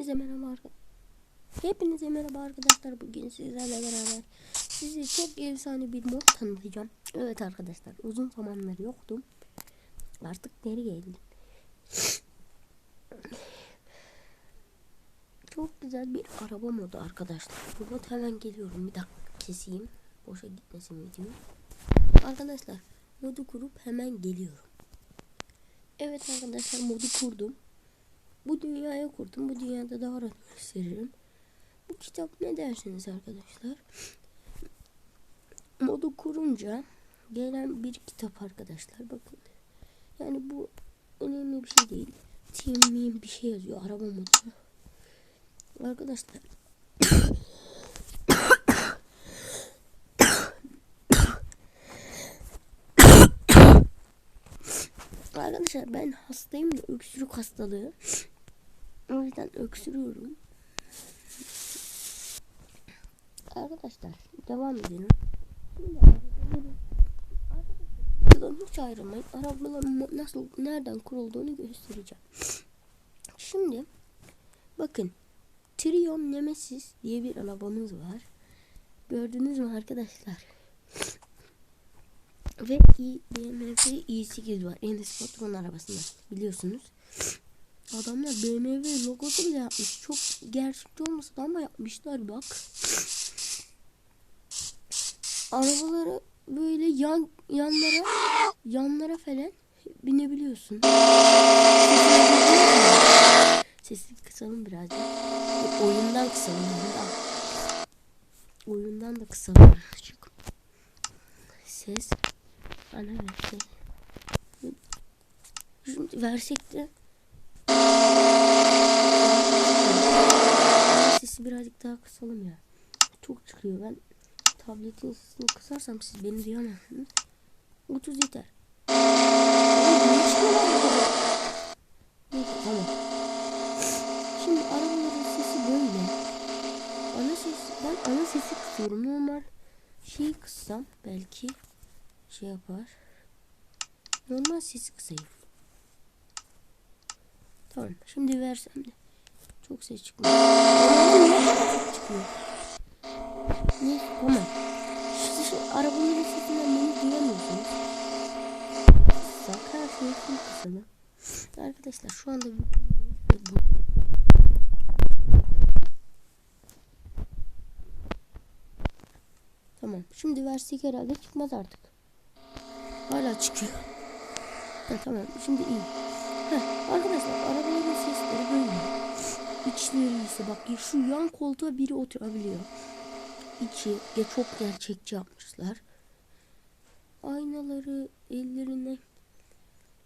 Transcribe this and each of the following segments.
Hepinize merhaba arkadaşlar. Hepinize merhaba arkadaşlar. Bugün sizlerle beraber size çok efsane bir mod tanıtacağım. Evet arkadaşlar uzun zamanlar yoktum. Artık geri geldim. Çok güzel bir araba modu arkadaşlar. Bu mod hemen geliyorum. Bir dakika keseyim. Boşa gitmesin video. Arkadaşlar modu kurup hemen geliyorum. Evet arkadaşlar modu kurdum. Bu dünyaya kurdum. Bu dünyada daha rahat gösteririm. Bu kitap ne dersiniz arkadaşlar? Modu kurunca gelen bir kitap arkadaşlar. Bakın. Yani bu önemli bir şey değil. Team bir şey yazıyor. Araba modu. Arkadaşlar. Arkadaşlar ben hastayım da öksürük hastalığı. O yüzden öksürüyorum. Arkadaşlar devam edelim. Arabadan hiç ayrılmayın. Arabaların nasıl nereden kurulduğunu göstereceğim. Şimdi bakın Trion Nemesis diye bir arabamız var. Gördünüz mü arkadaşlar? Ve i BMW i8 var. Enes Batur'un arabasında biliyorsunuz. Adamlar BMW logosu bile yapmış. Çok gerçekçi olmasa da ama yapmışlar bak. Arabaları böyle yan yanlara yanlara falan binebiliyorsun. Sesini kısalım birazcık. E, Oyundan kısalım. Oyundan. Oyundan da kısalım birazcık. Ses. Ana versek. Versek de Sesi birazcık daha kısalım ya. Çok çıkıyor. Ben tabletin sesini kısarsam siz beni duyamazsınız. 30 yeter. Neyse tamam. Şimdi arabaların sesi böyle. Ana ses, ben ana sesi kısıyorum. Normal şeyi kıssam belki şey yapar. Normal sesi kısayım. Tamam. Şimdi versem de çok ses kadar çok çıkıyor? Ne? Tamam. Şu, arabaların sesinden beni duyamıyorsunuz. Şeyi full kısalı. Arkadaşlar şu anda Tamam. Şimdi versek herhalde çıkmaz artık. Hala çıkıyor. Ha, tamam. Şimdi iyi. Heh, arkadaşlar arabaların sesleri böyle. İse bak şu yan koltuğa biri oturabiliyor. İçi de çok gerçekçi yapmışlar. Aynaları ellerine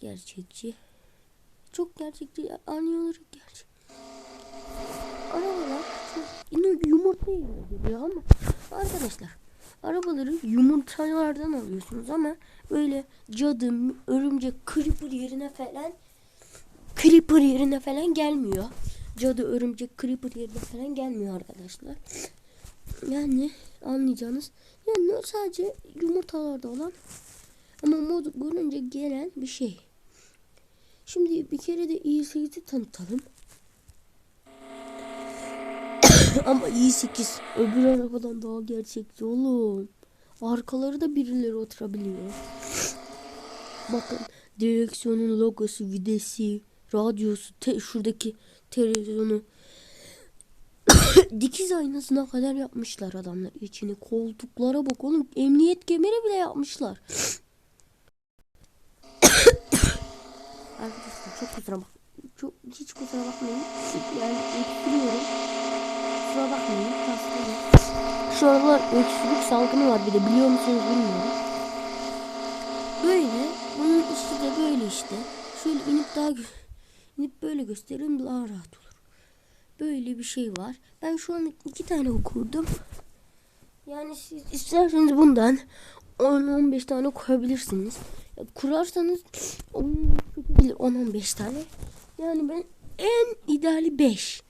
gerçekçi. Çok gerçekçi. Aynaları gerçek. Arabalar çok yumurta geliyor ama arkadaşlar arabaları yumurtalardan alıyorsunuz ama böyle cadı, örümcek, creeper yerine falan creeper yerine falan gelmiyor. Cadı, örümcek, creeper yerine falan gelmiyor arkadaşlar. Yani anlayacağınız yani sadece yumurtalarda olan ama mod görünce gelen bir şey. Şimdi bir kere de i8'i tanıtalım. ama i8 öbür arabadan daha gerçekçi oğlum. Arkaları da birileri oturabiliyor. Bakın direksiyonun logosu, videsi, radyosu, te şuradaki televizyonu dikiz aynasına kadar yapmışlar adamlar içini. Koltuklara bak oğlum. Emniyet kemeri bile yapmışlar. Arkadaşlar çok kusura bak. Çok hiç kusura bakmayın. Yani öksürüyorum. Kusura bakmayın. Hastayım. Şu aralar öksürük salgını var bir de biliyor musunuz bilmiyorum. Böyle. Bunun işi de böyle işte. Şöyle inip daha gö- inip böyle göstereyim daha rahat olur. Böyle bir şey var. Ben şu an iki tane okurdum. Yani siz isterseniz bundan 10-15 tane koyabilirsiniz. Ya kurarsanız 10-15 tane. Yani ben en ideali 5.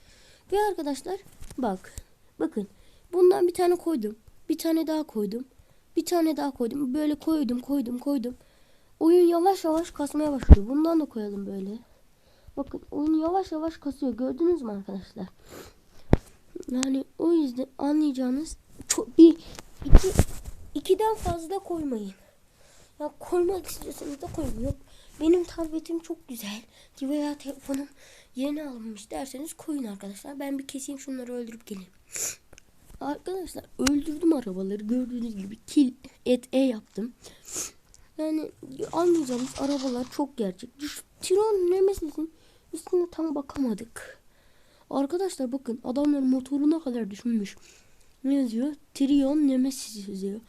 Ve arkadaşlar bak. Bakın. Bundan bir tane koydum. Bir tane daha koydum. Bir tane daha koydum. Böyle koydum koydum koydum. Oyun yavaş yavaş kasmaya başladı. Bundan da koyalım böyle. Bakın oyun yavaş yavaş kasıyor. Gördünüz mü arkadaşlar? Yani o yüzden anlayacağınız çok bir iki ikiden fazla koymayın. Ya koymak istiyorsanız da koyun. Yok benim tabletim çok güzel veya telefonum yeni alınmış derseniz koyun arkadaşlar. Ben bir keseyim şunları öldürüp geleyim. Arkadaşlar öldürdüm arabaları gördüğünüz gibi kill et e yaptım. Yani anlayacağımız arabalar çok gerçek. Tron Nemesis'in üstüne tam bakamadık. Arkadaşlar bakın adamlar motoruna kadar düşünmüş. Ne yazıyor? Trion Nemesis yazıyor.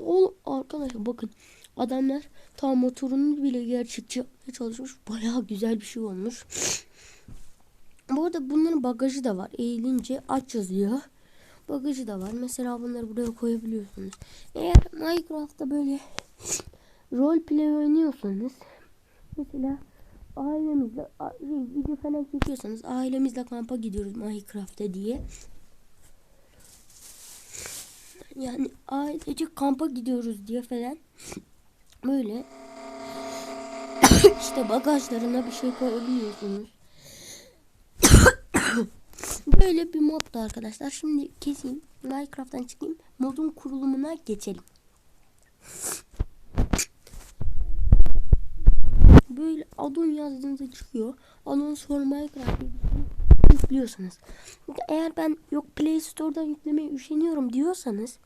O arkadaşlar bakın adamlar tam motorunu bile gerçekçi çalışmış. Bayağı güzel bir şey olmuş. Bu arada bunların bagajı da var. Eğilince aç yazıyor. Bagajı da var. Mesela bunları buraya koyabiliyorsunuz. Eğer Minecraft'ta böyle rol play oynuyorsanız mesela ailemizle şey, video falan çekiyorsanız ailemizle kampa gidiyoruz Minecraft'ta diye. Yani ailece kampa gidiyoruz diye falan böyle işte bagajlarına bir şey koyabiliyorsunuz. Böyle bir moddu arkadaşlar. Şimdi keseyim. Minecraft'tan çıkayım. Modun kurulumuna geçelim. Böyle adon yazdığınızda çıkıyor. Adon sonra Minecraft yüklüyorsunuz. Eğer ben yok Play Store'dan yüklemeye üşeniyorum diyorsanız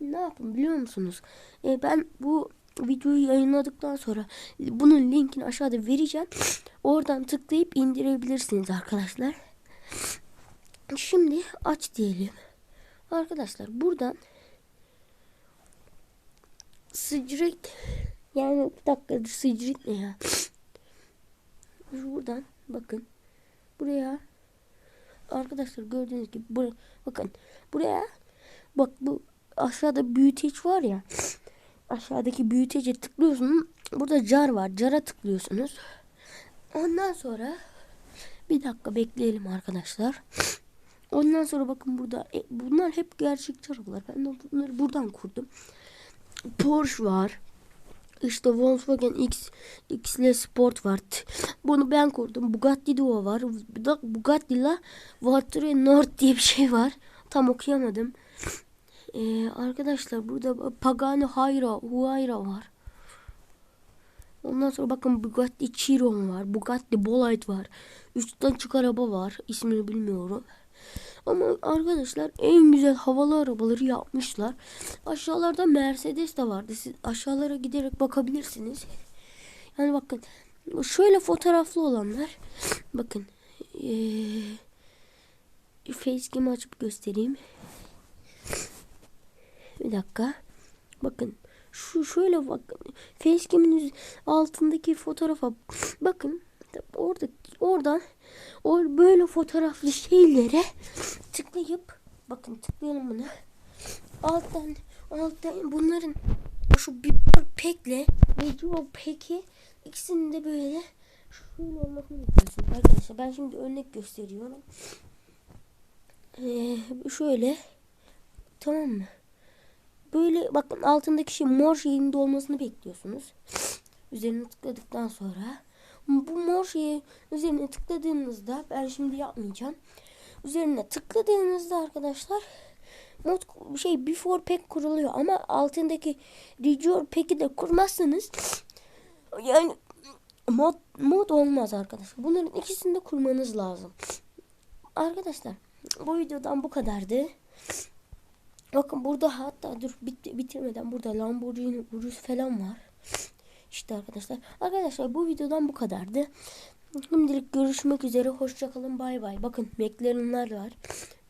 ne yapın biliyor musunuz? Ee, ben bu videoyu yayınladıktan sonra bunun linkini aşağıda vereceğim. Oradan tıklayıp indirebilirsiniz arkadaşlar. Şimdi aç diyelim. Arkadaşlar buradan sıcret yani bir dakika sıcret ne ya? Buradan bakın. Buraya arkadaşlar gördüğünüz gibi buraya bakın. Buraya bak bu aşağıda büyüteç var ya. Aşağıdaki büyütece tıklıyorsunuz burada car var cara tıklıyorsunuz. Ondan sonra bir dakika bekleyelim arkadaşlar. Ondan sonra bakın burada e, bunlar hep gerçekçi arabalar ben de bunları buradan kurdum. Porsche var işte Volkswagen X X'le Sport var. Bunu ben kurdum. Bugatti Duo var. Bir de Bugatti La Voiture Nord diye bir şey var. Tam okuyamadım. Ee, arkadaşlar burada Pagani Hayra, Huayra var. Ondan sonra bakın Bugatti Chiron var. Bugatti Bolide var. Üstten çık araba var. İsmini bilmiyorum. Ama arkadaşlar en güzel havalı arabaları yapmışlar. Aşağılarda Mercedes de vardı. Siz aşağılara giderek bakabilirsiniz. Yani bakın şöyle fotoğraflı olanlar bakın ee, facecam'ı açıp göstereyim. Bir dakika. Bakın şu şöyle bakın. Facecam'in altındaki fotoğrafa bakın. Orada oradan o böyle fotoğraflı şeylere tıklayıp bakın tıklayalım bunu. Alttan alttan bunların şu bir pekle ve o peki ikisinin de böyle şöyle olmasını bekliyorsunuz arkadaşlar. Ben şimdi örnek gösteriyorum. Ee, şöyle tamam mı? Böyle bakın altındaki şey mor şeyinde olmasını bekliyorsunuz. Üzerine tıkladıktan sonra bu mor şeyi üzerine tıkladığınızda ben şimdi yapmayacağım. Üzerine tıkladığınızda arkadaşlar mod şey before pack kuruluyor ama altındaki rejure pack'i de kurmazsanız yani mod mod olmaz arkadaşlar. Bunların ikisini de kurmanız lazım. Arkadaşlar bu videodan bu kadardı. Bakın burada hatta dur bit bitirmeden burada Lamborghini Urus falan var. İşte arkadaşlar. Arkadaşlar bu videodan bu kadardı. Şimdilik görüşmek üzere. Hoşçakalın. Bay bay. Bakın McLaren'lar var.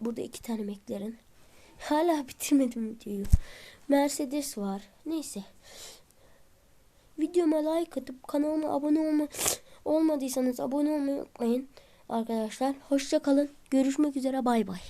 Burada iki tane McLaren. Hala bitirmedim videoyu. Mercedes var. Neyse. Videoma like atıp kanalıma abone olma olmadıysanız abone olmayı unutmayın. Arkadaşlar hoşçakalın. Görüşmek üzere. Bay bay.